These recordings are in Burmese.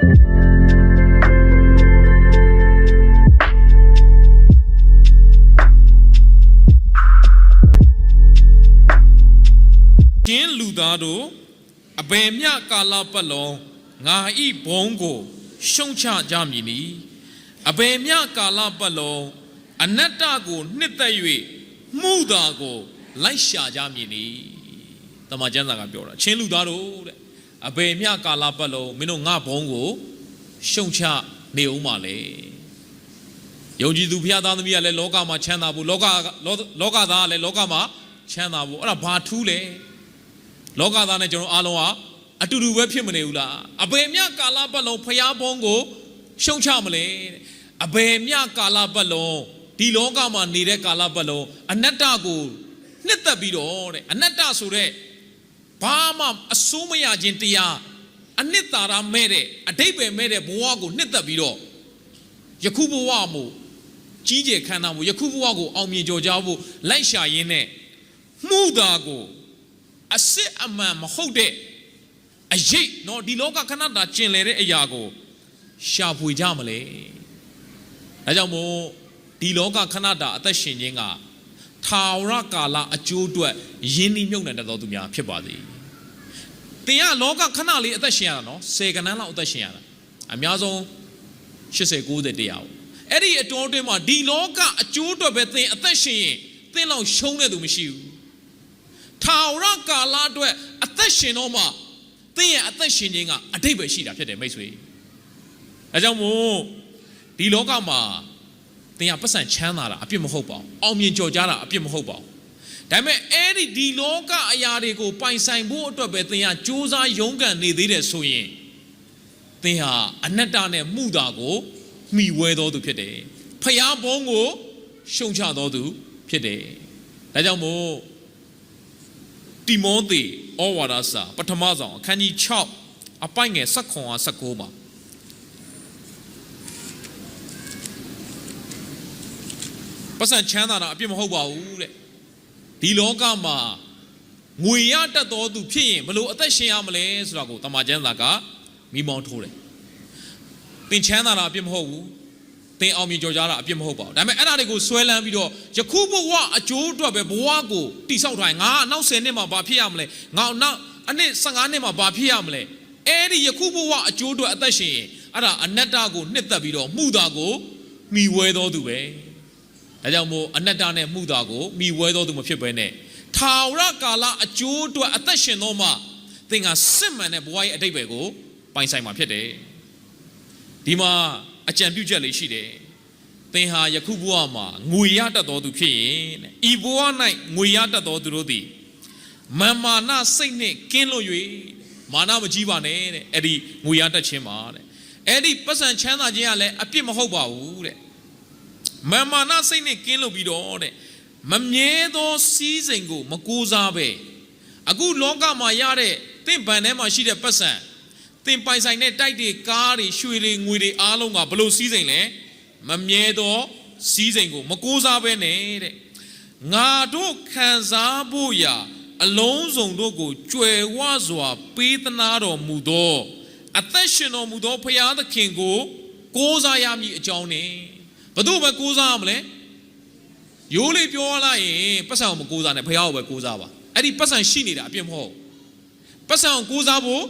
ကျင်းလူသားတို့အဘယ်မျှကာလပတ်လုံးငါဤဘုံကို ရှုံချကြမည်နီအဘယ်မျှကာလပတ်လုံးအနတ္တကိုနှစ်သက်၍မှုသာကို လိုက်ရှာကြမည်နီတမန်ကျမ်းစာကပြောတာချင်းလူသားတို့တဲ့ အဘယ်မျှကာလပတ်လုံးမင်းတို့ငါဘုံကိုရှုံချနေဦးမှာလေယုံကြည်သူဘုရားသားသမီးကလည်းလောကမှာချမ်းသာဖို့လောကလောလောကသားကလည်းလောကမှာချမ်းသာဖို့အဲ့ဒါဘာထူးလဲလောကသားနဲ့ကျွန်တော်အားလုံးဟာအတူတူပဲဖြစ်မနေဘူးလားအဘယ်မြကာလပတ်လုံးဖျားဘုံကိုရှုံချမလဲတဲ့အဘယ်မြကာလပတ်လုံးဒီလောကမှာနေတဲ့ကာလပတ်လုံးအနတ္တကိုနှစ်သက်ပြီးတော့တဲ့အနတ္တဆိုတဲ့ ဘာမှအစိုးမရခြင်းတရားအနှစ်သာရမဲ့တဲ့အတိတ်ပဲမဲ့တဲ့ဘဝကိုနှစ်သက်ပြီးတော့ယခုဘဝမို့ကြီးကျယ်ခမ်းနားမှုယခုဘဝကိုအောင်မြင်ကြော်ကြားဖို့လိုက်ရှာရင်းနဲ့မှုသာကိုအစစ်အမှန်မဟုတ်တဲ့အရေးနော်ဒီလောကခဏတာကျင်လေတဲ့အရာကိုရှာဖွေကြမလဲဒါကြောင့်မို့ဒီလောကခဏတာအသက်ရှင်ခြင်းကထာဝရကာလအကျိုးအတွက်ယင်းနှိမ့်မြုပ်နေတဲ့တော်သူများဖြစ်ပါသည် တင်ကလောကခဏလေးအသက်ရှင်ရတာနော်10ကနန်းလောက်အသက်ရှင်ရတာအများဆုံး80 90တရားပေါ့အဲ့ဒီအတော်အတွင်းမှာဒီလောကအကျိုးအတွက်ပဲသင်အသက်ရှင်ရင်သင်လောက်ရှုံးတဲ့သူမရှိဘူးထာဝရကာလအတွက်အသက်ရှင်တော့မှသင်ရဲ့အသက်ရှင်ခြင်းကအတိတ်ပဲရှိတာဖြစ်တယ်မိတ်ဆွေ။အဲကြောင့်မို့ဒီလောကမှာသင်ကပတ်စံချမ်းသာတာအပြစ်မဟုတ်ပါဘူး။အောင်မြင်ကြော်ကြားတာအပြစ်မဟုတ်ပါဘူး။ ဒါပေမဲ့အဲ့ဒီဒီလောကအရာတွေကိုပိုင်ဆိုင်ဖို့အတွက်ပဲသင်ကစူးစမ်းရုန်းကန်နေသေးတယ်ဆိုရင်သင်ဟာအနတ္တနဲ့မှုတာကိုမှီဝဲတော်သူဖြစ်တယ်။ဖျားဘုံကိုရှုံချတော်သူဖြစ်တယ်။ဒါကြောင့်မို့တိမောသေဩဝါဒစာပထမဆောင်အခန်းကြီး6အပိုင်ငယ်7ခွန်အား19မှာပတ်စံချမ်းသာတာအပြစ်မဟုတ်ပါဘူးတဲ့ ဒီလောကမှာငွေရတတ်တော်သူဖြစ်ရင်ဘယ်လိုအသက်ရှင်ရမလဲဆိုတာကိုတမန်ကျမ်းစာကမိမောင်းထိုးတယ်သင်ချမ်းသာတာအပြစ်မဟုတ်ဘူးသင်အောင်မြင်ကြော်ကြားတာအပြစ်မဟုတ်ပါဘူးဒါပေမဲ့အဲ့ဒါတွေကိုဆွဲလန်းပြီးတော့ယခုဘဝအကျိုးအတွက်ပဲဘဝကိုတိဆောက်ထားရင်ငါကနောက်10နှစ်မှာဘာဖြစ်ရမလဲငါနောက်အနှစ်15နှစ်မှာဘာဖြစ်ရမလဲအဲ့ဒီယခုဘဝအကျိုးအတွက်အသက်ရှင်ရင်အဲ့ဒါအနတ္တကိုနှစ်သက်ပြီးတော့မှုတာကိုမိဝဲတော်သူပဲ ဒါကြောင့်မို့အနတ္တနဲ့မှုတာကိုမိဝဲတော်သူမဖြစ်ဘဲနဲ့ထာဝရကာလအကျိုးအတွက်အသက်ရှင်တော့မှသင်ကစစ်မှန်တဲ့ဘဝရဲ့အတိတ်ပဲကိုပိုင်ဆိုင်မှာဖြစ်တယ်ဒီမှာအကြံပြုချက်လေးရှိတယ်သင်ဟာယခုဘဝမှာငွေရတတ်တော်သူဖြစ်ရင်တဲ့ဤဘဝ၌ငွေရတတ်တော်သူတို့သည်မာမာနစိတ်နှင့်ကင်းလွတ်၍မာနမကြီးပါနဲ့တဲ့အဲ့ဒီငွေရတတ်ခြင်းပါတဲ့အဲ့ဒီပတ်စံချမ်းသာခြင်းကလည်းအပြစ်မဟုတ်ပါဘူးတဲ့ မာမာနစိတ်နှင့်ကင်းလွတ်ပြီးတော့တဲ့မမြဲသောစီးစိမ်ကို မကိုးစားပဲအခုလောကမှာရတဲ့တင့်ဗန်ထဲမှာရှိတဲ့ပတ်စံသင်ပိုင်ဆိုင်တဲ့တိုက်တွေကားတွေရွှေတွေငွေတွေအားလုံးကဘလို့စီးစိမ်လဲမမြဲသောစီးစိမ်ကိုမကိုးစားပဲနဲ့တဲ့ငါတို့ခံစားဖို့ရာအလုံးစုံတို့ကိုကြွယ်ဝစွာ ပေးသနာတော်မူသော အသက်ရှင်တော်မူသောဖရာသခင်ကိုကိုးစားရမည်အကြောင်းနဲ့ ဘယ်သူပဲကိုးစားရမလဲရိုးလေးပြောလိုက်ရင်ပတ်စံကိုမကိုးစားနဲ့ဖရာကိုပဲကိုးစားပါအဲ့ဒီပတ်စံရှိနေတာအပြစ်မဟုတ်ပတ်စံကိုကိုးစားဖို့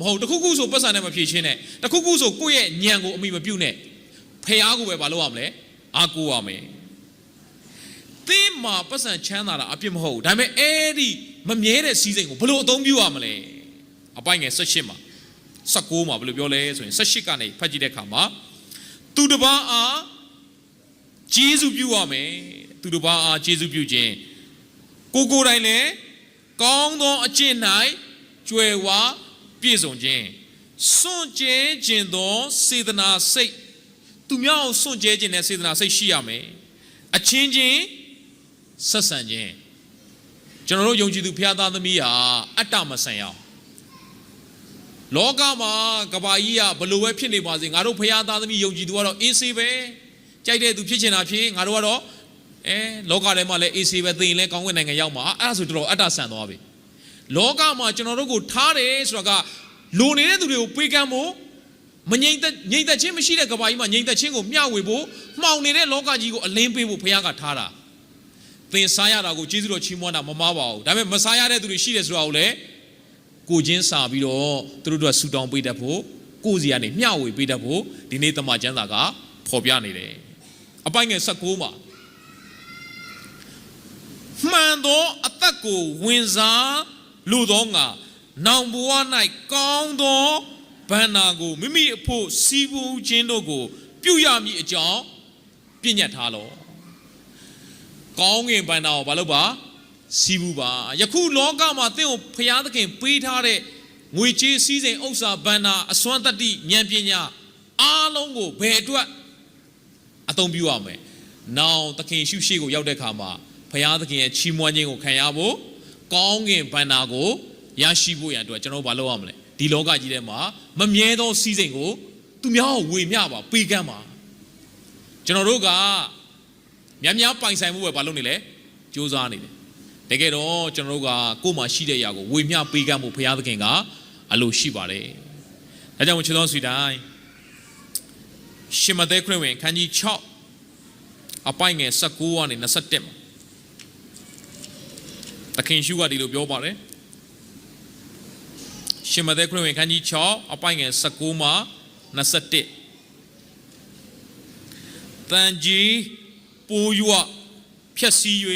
မဟုတ်တခုခုဆိုပတ်စံနဲ့မဖြည့်ချင်းနဲ့တခုခုဆိုကိုယ့်ရဲ့ညံကိုအမိမပြုတ်နဲ့ဖះကိုပဲမလုပ်ရမလဲအာကိုရမယ်သင်မှာပတ်စံချမ်းသာတာအပြစ်မဟုတ်ဘူးဒါပေမဲ့အဲ့ဒီမမြဲတဲ့စီးစိမ်ကိုဘယ်လိုအသုံးပြုရမလဲအပိုင်ငယ်16မှာ16မှာဘယ်လိုပြောလဲဆိုရင်18ကနေဖတ်ကြည့်တဲ့အခါမှာသူတစ်ပါးအား ဂျေဇုပြုရမယ်သူတစ်ပါးအားဂျေဇုပြုခြင်းကိုကိုယ်တိုင်လည်းကောင်းသောအကျင့်၌ကြွယ်ဝပြည့်စုံခြင်းစွန့်ကြဲခြင်းသောစေတနာစိတ်သူများကိုစွန့်ကြဲခြင်းနဲ့စေတနာစိတ်ရှိရမယ်အချင်းချင်းဆက်ဆံခြင်းကျွန်တော်တို့ယုံကြည်သူဖျားသားသမီးဟာအတ္တမဆန်ရအောင်လောကမှာကဘာကြီးကဘလို့ပဲဖြစ်နေပါစေငါတို့ဖျားသားသမီးယုံကြည်သူကတော့အေးဆေးပဲ ကြိုက်တဲ့သူဖြစ်ချင်တာဖြစ်ငါတို့ကတော့အဲလောကထဲမှာလည်းအေးဆေးပဲသိရင်လည်းကောင်းကင်နိုင်ငံရောက်မှာအဲ့ဒါဆိုတော့အတ္တဆန်သွားပြီလောကမှာကျွန်တော်တို့ကိုထားတယ်ဆိုတော့ကလိုနေတဲ့သူတွေကိုပေးကမ်းဖို့မမငြိမ့်သက်ငြိမ့်သက်ချင်းမရှိတဲ့ကဘာကြီးမှာငြိမ့်သက်ချင်းကိုမျှဝေဖို့မှောင်နေတဲ့လောကကြီးကိုအလင်းပေးဖို့ဘုရားကထားတာသင်စားရတာကိုကျေးဇူးတော်ချီးမွမ်းတာမမားပါဘူးဒါပေမဲ့မစားရတဲ့သူတွေရှိတယ်ဆိုတာကိုလည်းကိုချင်းစာပြီးတော့သူတို့တို့ဆူတောင်းပေးတတ်ဖို့ကိုယ်စီကနေမျှဝေပေးတတ်ဖို့ဒီနေ့တမန်ကျမ်းစာကဖော်ပြနေတယ် အပိုင်ငယ်16မှာမှန်သောအသက်ကိုဝင်စားလူသောငါနောင်ဘဝ၌ကောင်းသောဘန္နာကိုမိမိအဖို့စီးပူးခြင်းတို့ကို ပြုရမည်အကြောင်းပြညတ်ထားလော့ကောင်းငင်ဘန္နာကိုဘာလို့ပါစီးပူးပါယခုလောကမှာသင်ကိုဖျားသခင်ပေးထားတဲ့ငွေကြေးစည်းစိမ်ဥစ္စာဘန္နာအစွမ်းတတ္တိဉာဏ်ပညာအားလုံးကိုဘယ်အတွက် အသုံးပြုရမလဲ။နောင်သခင်ရှုရှိကိုရောက်တဲ့အခါမှာဘုရားသခင်ရဲ့ချီးမွမ်းခြင်းကိုခံရဖို့ကောင်းကင်ဘန္နာကိုရရှိဖို့ရန်အတွက်ကျွန်တော်တို့ဘာလုပ်ရမလဲ။ဒီလောကကြီးထဲမှာမမြဲသောစီးစိမ်ကိုသူများကိုဝေမျှပါပေးကမ်းပါ။ကျွန်တော်တို့ကများများပိုင်ဆိုင်မှုပဲဘာလုပ်နေလဲ။ကြိုးစားနေတယ်။တကယ်တော့ကျွန်တော်တို့ကကိုယ်မှာရှိတဲ့အရာကိုဝေမျှပေးကမ်းဖို့ဘုရားသခင်ကအလိုရှိပါတယ်။ဒါကြောင့်ချစ်တော်ဆွေတိုင်း ရှင်မသက်ခရစ်ဝင်ခန်းကြီး6အပိုင်ငယ်19ကနေ21မှာသခင်ရှုကဒီလိုပြောပါတယ်ရှင်မသက်ခရစ်ဝင်ခန်းကြီး6အပိုင်ငယ်19မှာ21တန်ကြီးပိုးရွဖြက်စီး၍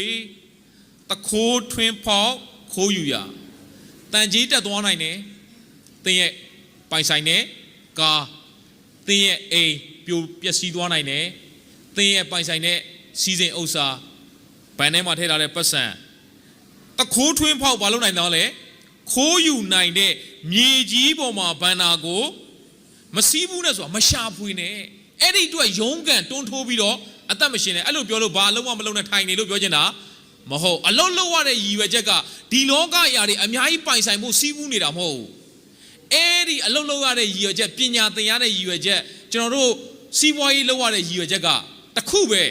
တခိုးထွင်းဖောက်ခိုးယူရာတန်ကြီးတက်သွားနိုင်တယ်တင်းရဲ့ပိုင်ဆိုင်တဲ့ကားတင်းရဲ့အိမ် ပြိုပျက်စီးသွားနိုင်တယ်။သင်ရဲ့ပိုင်ဆိုင်တဲ့စီစဉ်ဥစ္စာဘဏ်ထဲမှာထည့်ထားတဲ့ပတ်စံတခိုးထွင်းဖောက်မလုပ်နိုင်တော့လေခိုးယူနိုင်တဲ့မြေကြီးပေါ်မှာဘဏ္ဍာကိုမစည်းဘူးနဲ့ဆိုတာမရှာဖွေနဲ့အဲ့ဒီအတွက်ရုံးကန်တွန်းထိုးပြီးတော့အသက်မရှင်နဲ့အဲ့လိုပြောလို့ဘာအလုံးမမလုံးနဲ့ထိုင်နေလို့ပြောချင်တာမဟုတ်အလုံးလုံးရတဲ့ရည်ရွယ်ချက်ကဒီလောကအရာတွေအများကြီးပိုင်ဆိုင်ဖို့စီးပူးနေတာမဟုတ်ဘူးအဲ့ဒီအလုံးလုံးရတဲ့ရည်ရွယ်ချက်ပညာသင်ရတဲ့ရည်ရွယ်ချက်ကျွန်တော်တို့ စီးပွားရေးလုပ်ရတဲ့ရည်ရွယ်ချက်ကတစ်ခုပဲ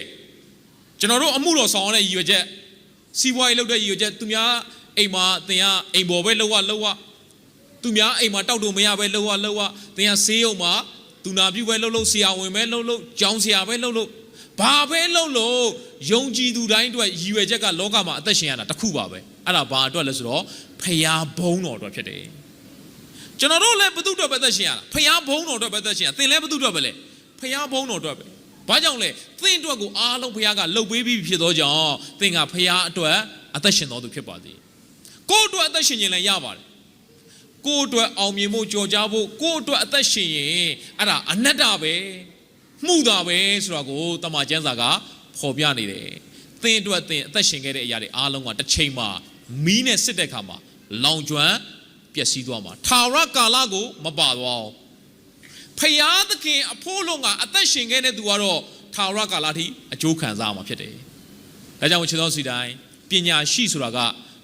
ကျွန်တော်တို့အမှုတော်ဆောင်ရတဲ့ရည်ရွယ်ချက်စီးပွားရေးလုပ်တဲ့ရည်ရွယ်ချက်သူများအိမ်မှာသင်ကအိမ်ပေါ်ပဲလုပ်ရလုပ်ရသူများအိမ်မှာတောက်တူမရပဲလုပ်ရလုပ်ရသင်ကဆေးရုံမှာသူနာပြုပဲလုပ်လို့ဆရာဝန်ပဲလုပ်လို့ကျောင်းဆရာပဲလုပ်လို့ဘာပဲလုပ်လို့ယုံကြည်သူတိုင်းအတွက်ရည်ရွယ်ချက်ကလောကမှာအသက်ရှင်ရတာတစ်ခုပါပဲအဲ့ဒါဘာအတွက်လဲဆိုတော့ဖရာဘုံတော်အတွက်ဖြစ်တယ်ကျွန်တော်တို့လည်းဘု து အတွက်ပဲသက်ရှင်ရတာဖရာဘုံတော်အတွက်ပဲသက်ရှင်ရသင်လည်းဘု து အတွက်ပဲလေ ဖះဘုံတော်အတွက်ပဲဘာကြောင့်လဲသင်အတွက်ကိုအားလုံးဖះကလှုပ်ပေးပြီးဖြစ်သောကြောင့်သင်ကဖះအတွက်အသက်ရှင်တော်သူဖြစ်ပါစေကိုယ့်အတွက်အသက်ရှင်ရင်လည်းရပါတယ်ကိုယ့်အတွက်အောင်မြင်ဖို့ကြော်ကြားဖို့ကိုယ့်အတွက်အသက်ရှင်ရင်အဲ့ဒါအနတ္တပဲမှုတာပဲဆိုတာကိုတမန်ကျမ်းစာကဖော်ပြနေတယ်သင်အတွက်သင်အသက်ရှင်ခဲ့တဲ့အရာတွေအားလုံးကတစ်ချိန်မှာမီးနဲ့စစ်တဲ့ခါမှာလောင်ကျွမ်းပျက်စီးသွားမှာထာဝရကာလကိုမပါသွားအောင် ဖျားသခင်အဖို့လုံးကအသက်ရှင်ခဲ့တဲ့သူကတော့ထာဝရကာလထိအကျိုးခံစားမှာဖြစ်တယ်။ဒါကြောင့်ချစ်တော်စီတိုင်းပညာရှိဆိုတာက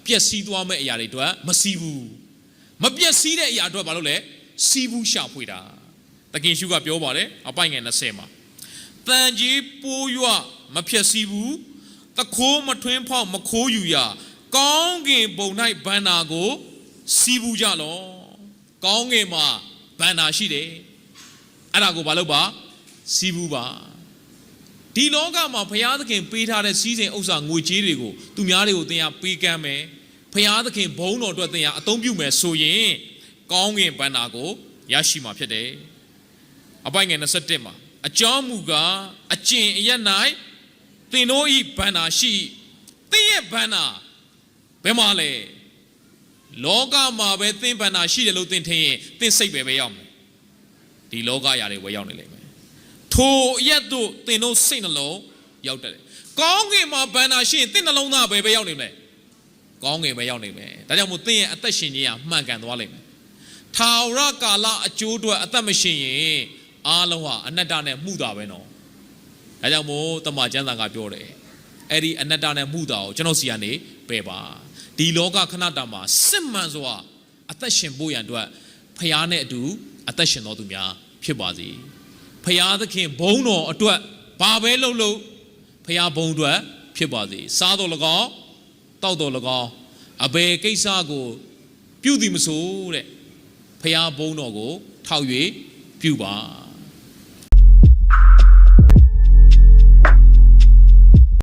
ပျက်စီးသွားမဲ့အရာတွေအတွက်မစီးဘူး။မပျက်စီးတဲ့အရာအတွက်ဘာလို့လဲစီးဘူးရှာဖွေတာ။တခင်ရှုကပြောပါတယ်အပိုင်ငယ်20မှာတန်ကြီးပိုးရွမပျက်စီးဘူး။တခိုးမထွင်းဖောက်မခိုးယူရကောင်းကင်ဘုံ၌ဘန္နာကိုစီးဘူးကြလော။ကောင်းကင်မှာဘန္နာရှိတယ်။ အဲ့ဒါကိုမလုပ်ပါစီးဘူးပါဒီလောကမှာဘုရားသခင်ပေးထားတဲ့စီးစိမ်ဥစ္စာငွေကြေးတွေကိုသူများတွေကိုသင်ရပေးကမ်းမယ်ဘုရားသခင်ဘုန်းတော်အတွက်သင်ရအသုံးပြုမယ်ဆိုရင်ကောင်းကင်ဘန္နာကိုရရှိမှာဖြစ်တယ်အပိုင်ငယ်27မှာအကြောင်းမူကားအကျင့်အရ၌သင်တို့ဤဘန္နာရှိသင်ရဲ့ဘန္နာဘယ်မှာလဲလောကမှာပဲသင်ဘန္နာရှိတယ်လို့သင်ထင်ရင်သင်စိတ်ပဲပဲရောက်မယ် ဒီလောကရာတွေဝယ်ရောက်နေလိမ့်မယ်ထိုအရက်တို့သင်တို့စိတ်နှလုံးရောက်တယ်ကောင်းကင်မှာဘန္နာရှိရင်သင်နှလုံးသားပဲပဲရောက်နေမယ်ကောင်းကင်ပဲရောက်နေမယ်ဒါကြောင့်မို့သင်ရဲ့အသက်ရှင်ခြင်းကမှန်ကန်သွားလိမ့်မယ်ထာဝရကာလအကျိုးအတွက်အသက်မရှင်ရင်အားလုံးဟာအနတ္တနဲ့မှုတာပဲနော်ဒါကြောင့်မို့တမန်ကျမ်းစာကပြောတယ်အဲ့ဒီအနတ္တနဲ့မှုတာကိုကျွန်တော်စီကနေပယ်ပါဒီလောကခဏတာမှာစစ်မှန်စွာအသက်ရှင်ဖို့ရန်အတွက်ဖျားနဲ့အတူ အသက်ရှင်တော်သူများဖြစ်ပါစေဖရာသခင်ဘုန်းတော်အတွက်ဘာပဲလုပ်လို့ဖရာဘုန်းအတွက်ဖြစ်ပါစေစားတော်၎င်းတောက်တော်၎င်းအဘယ်ကိစ္စကို ပြုသည်မဆိုတဲ့ဖရာဘုန်းတော်ကို ထောက်၍ပြုပါ